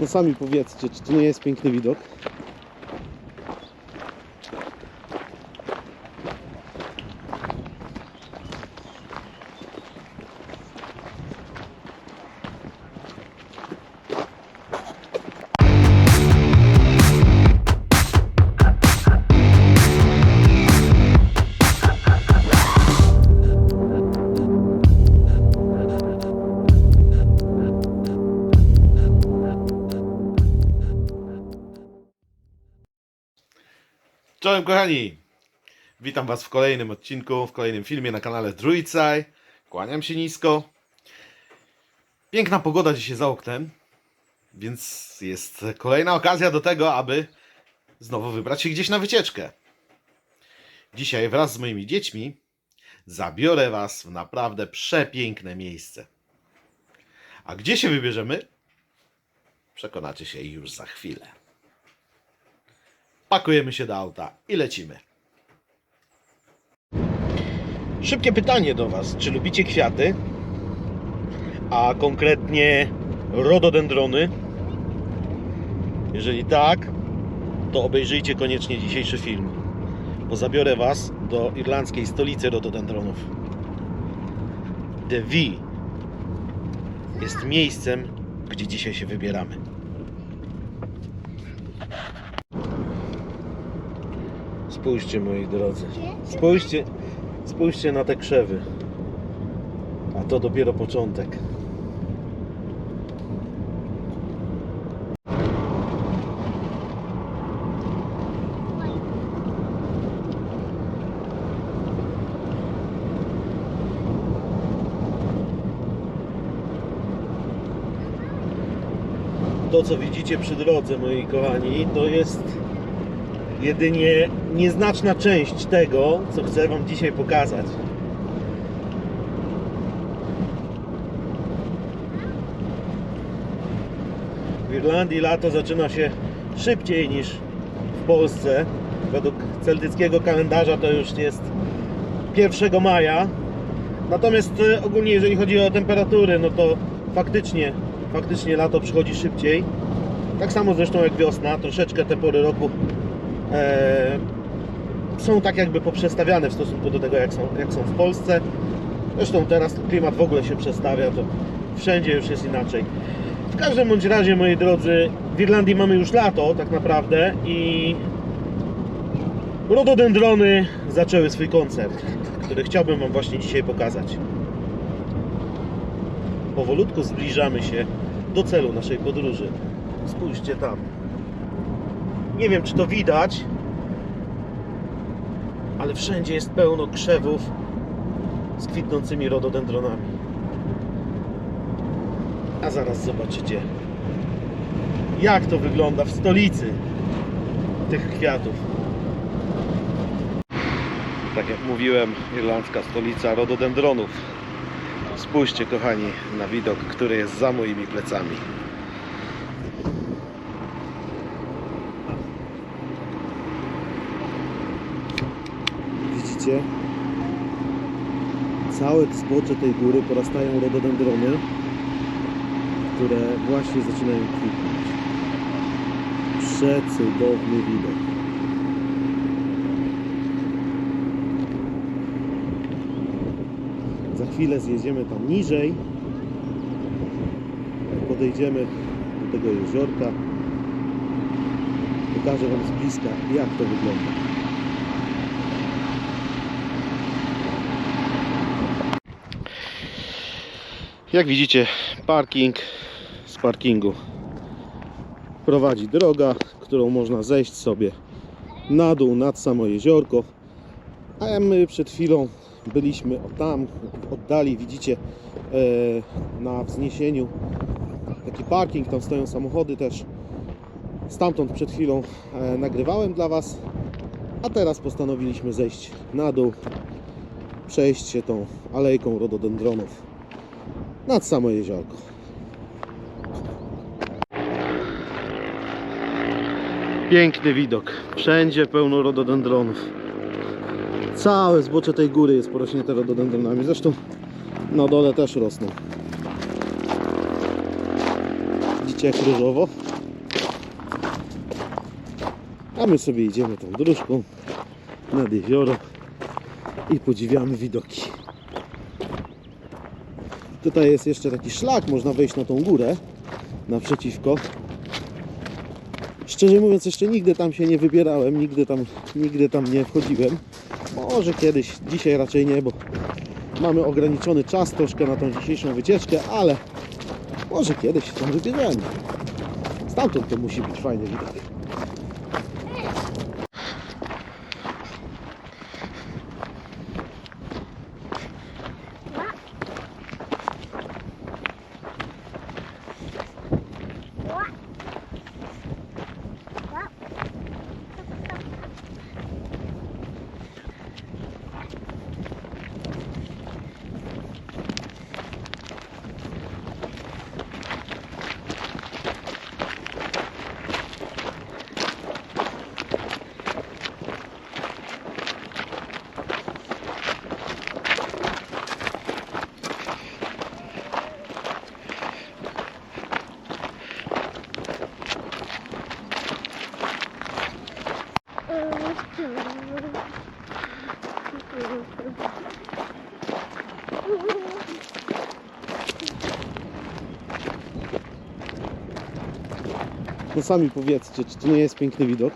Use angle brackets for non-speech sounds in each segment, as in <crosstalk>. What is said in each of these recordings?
No sami powiedzcie, czy to nie jest piękny widok? Czołem kochani! Witam Was w kolejnym odcinku, w kolejnym filmie na kanale Druidside. Kłaniam się nisko. Piękna pogoda dzisiaj za oknem, więc jest kolejna okazja do tego, aby znowu wybrać się gdzieś na wycieczkę. Dzisiaj wraz z moimi dziećmi zabiorę Was w naprawdę przepiękne miejsce. A gdzie się wybierzemy? Przekonacie się już za chwilę. Pakujemy się do auta i lecimy. Szybkie pytanie do Was. Czy lubicie kwiaty? A konkretnie rododendrony? Jeżeli tak, to obejrzyjcie koniecznie dzisiejszy film. Bo zabiorę Was do irlandzkiej stolicy rododendronów. The V jest miejscem, gdzie dzisiaj się wybieramy. Spójrzcie moi drodzy. Spójrzcie, spójrzcie na te krzewy. A to dopiero początek. To co widzicie przy drodze moi kochani, to jest jedynie nieznaczna część tego, co chcę Wam dzisiaj pokazać. W Irlandii lato zaczyna się szybciej niż w Polsce. Według celtyckiego kalendarza to już jest 1 maja. Natomiast e, ogólnie jeżeli chodzi o temperatury, no to faktycznie, faktycznie lato przychodzi szybciej. Tak samo zresztą jak wiosna, troszeczkę te pory roku są tak jakby poprzestawiane w stosunku do tego jak są, jak są w Polsce. Zresztą teraz klimat w ogóle się przestawia, to wszędzie już jest inaczej. W każdym bądź razie, moi drodzy, w Irlandii mamy już lato tak naprawdę i rododendrony zaczęły swój koncert, który chciałbym Wam właśnie dzisiaj pokazać. Powolutku zbliżamy się do celu naszej podróży. Spójrzcie tam. Nie wiem, czy to widać, ale wszędzie jest pełno krzewów z kwitnącymi rododendronami. A zaraz zobaczycie, jak to wygląda w stolicy tych kwiatów. Tak jak mówiłem, irlandzka stolica rododendronów. Spójrzcie, kochani, na widok, który jest za moimi plecami. Widzicie? Całe zbocze tej góry porastają rododendrony, które właśnie zaczynają kwitnąć. Przecudowny widok. Za chwilę zjedziemy tam niżej. Podejdziemy do tego jeziorka. Pokażę Wam z bliska, jak to wygląda. Jak widzicie, parking z parkingu prowadzi droga, którą można zejść sobie na dół, nad samo jeziorko. A my przed chwilą byliśmy tam, oddali, widzicie, e, na wzniesieniu taki parking, tam stoją samochody też. Stamtąd przed chwilą e, nagrywałem dla Was, a teraz postanowiliśmy zejść na dół, przejść się tą alejką rododendronów nad samo jeziorko. Piękny widok. Wszędzie pełno rododendronów. Całe zbocze tej góry jest porośnięte rododendronami. Zresztą na dole też rosną. Widzicie jak różowo? A my sobie idziemy tą dróżką nad jezioro i podziwiamy widoki. Tutaj jest jeszcze taki szlak, można wejść na tą górę naprzeciwko. Szczerze mówiąc, jeszcze nigdy tam się nie wybierałem, nigdy tam, nigdy tam nie wchodziłem. Może kiedyś, dzisiaj raczej nie, bo mamy ograniczony czas troszkę na tą dzisiejszą wycieczkę, ale może kiedyś tam wybierzemy. Stamtąd to musi być fajny widok. No sami powiedzcie, czy to nie jest piękny widok?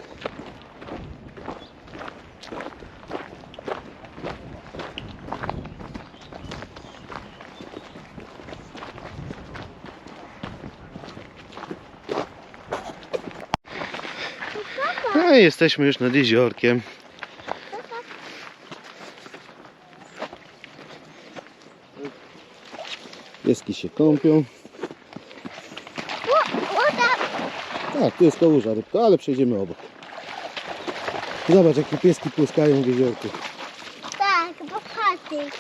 I jesteśmy już nad jeziorkiem. Pieski się kąpią. Tak, tu jest kałuża rybka, ale przejdziemy obok. Zobacz jakie pieski płyskają w jeziorku. Tak, bo chaty.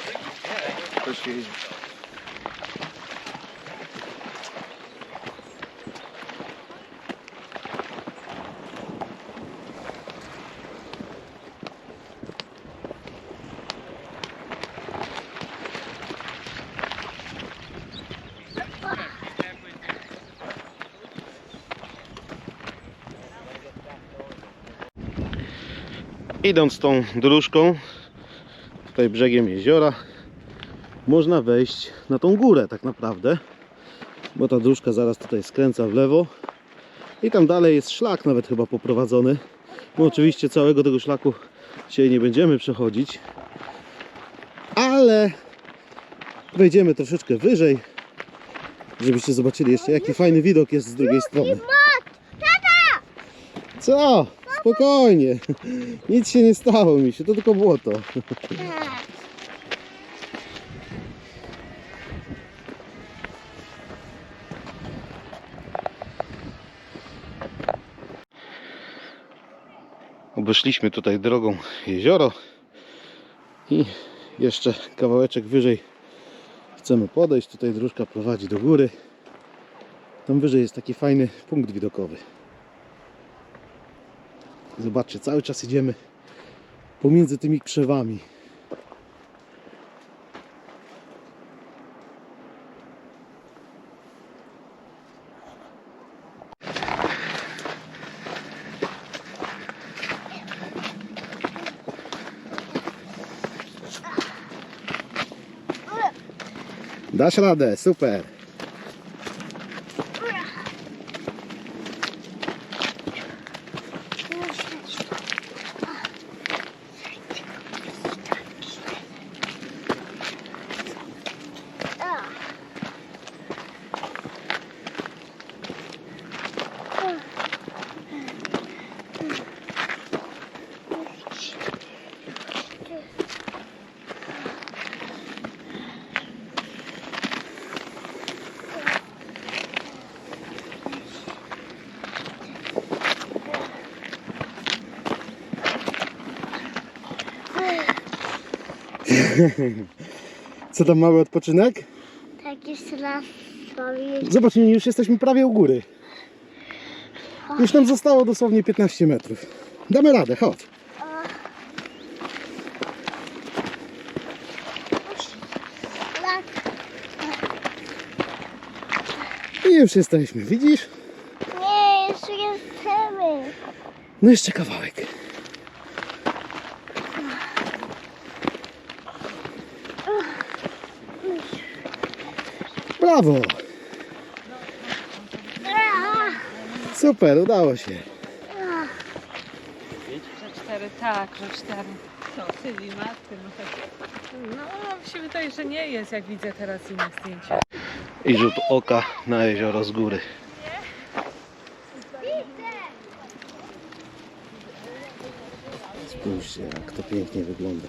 Idąc tą dróżką, tutaj brzegiem jeziora, można wejść na tą górę tak naprawdę, bo ta dróżka zaraz tutaj skręca w lewo i tam dalej jest szlak nawet chyba poprowadzony. No oczywiście całego tego szlaku dzisiaj nie będziemy przechodzić, ale wejdziemy troszeczkę wyżej, żebyście zobaczyli jeszcze jaki fajny widok jest z drugiej strony. Co? Spokojnie. Nic się nie stało mi się, to tylko błoto. Obeszliśmy tutaj drogą jezioro i jeszcze kawałeczek wyżej chcemy podejść. Tutaj dróżka prowadzi do góry. Tam wyżej jest taki fajny punkt widokowy. Zobaczcie, cały czas idziemy pomiędzy tymi krzewami. Dasz radę, super. <laughs> Co tam mały odpoczynek? Tak jeszcze raz. Zobacz, już jesteśmy prawie u góry. Już nam zostało dosłownie 15 metrów. Damy radę, chodź. I już jesteśmy, widzisz? Nie, jeszcze jesteśmy. No jeszcze kawałek. Brawo! Super, udało się. Że cztery, tak, że cztery. Co, czyli matky, no tak. No, mi się wydaje, że nie jest, jak widzę teraz inne zdjęcia. I rzut oka na jezioro z góry. Spójrzcie, jak to pięknie wygląda.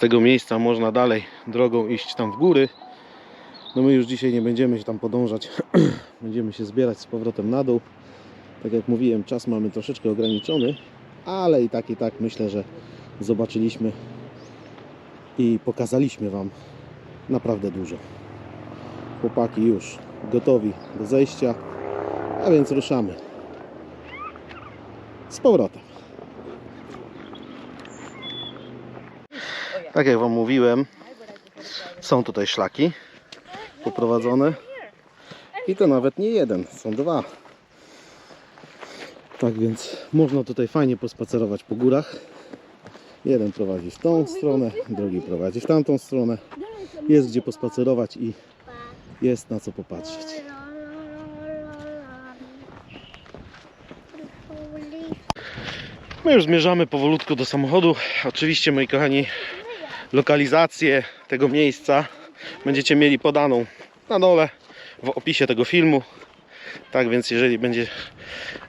Tego miejsca można dalej drogą iść tam w góry. No my już dzisiaj nie będziemy się tam podążać. <clears throat> będziemy się zbierać z powrotem na dół. Tak jak mówiłem, czas mamy troszeczkę ograniczony, ale i tak i tak myślę, że zobaczyliśmy i pokazaliśmy Wam naprawdę dużo. Chłopaki już gotowi do zejścia, a więc ruszamy z powrotem. Tak jak Wam mówiłem, są tutaj szlaki poprowadzone i to nawet nie jeden, są dwa. Tak więc można tutaj fajnie pospacerować po górach. Jeden prowadzi w tą stronę, drugi prowadzi w tamtą stronę. Jest gdzie pospacerować i jest na co popatrzeć. My już zmierzamy powolutku do samochodu. Oczywiście, moi kochani, lokalizację tego miejsca będziecie mieli podaną na dole w opisie tego filmu. Tak więc, jeżeli będzie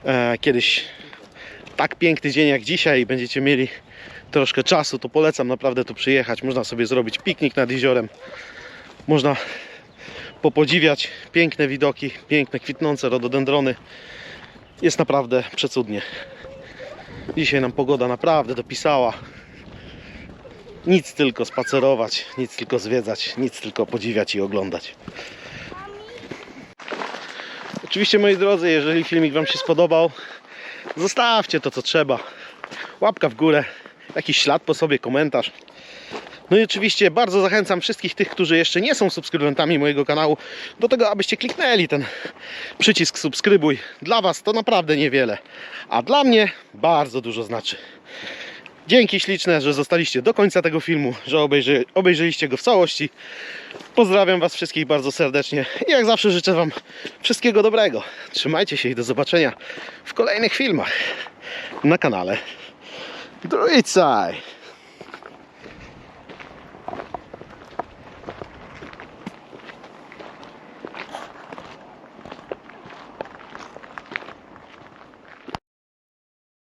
e, kiedyś tak piękny dzień jak dzisiaj i będziecie mieli troszkę czasu, to polecam naprawdę tu przyjechać. Można sobie zrobić piknik nad jeziorem. Można popodziwiać piękne widoki, piękne kwitnące rododendrony. Jest naprawdę przecudnie. Dzisiaj nam pogoda naprawdę dopisała. Nic tylko spacerować, nic tylko zwiedzać, nic tylko podziwiać i oglądać. Oczywiście moi drodzy, jeżeli filmik Wam się spodobał, zostawcie to co trzeba. Łapka w górę, jakiś ślad po sobie, komentarz. No i oczywiście bardzo zachęcam wszystkich tych, którzy jeszcze nie są subskrybentami mojego kanału, do tego, abyście kliknęli ten przycisk subskrybuj. Dla Was to naprawdę niewiele, a dla mnie bardzo dużo znaczy. Dzięki śliczne, że zostaliście do końca tego filmu, że obejrzy, obejrzeliście go w całości. Pozdrawiam Was wszystkich bardzo serdecznie i jak zawsze życzę Wam wszystkiego dobrego. Trzymajcie się i do zobaczenia w kolejnych filmach na kanale Druidside.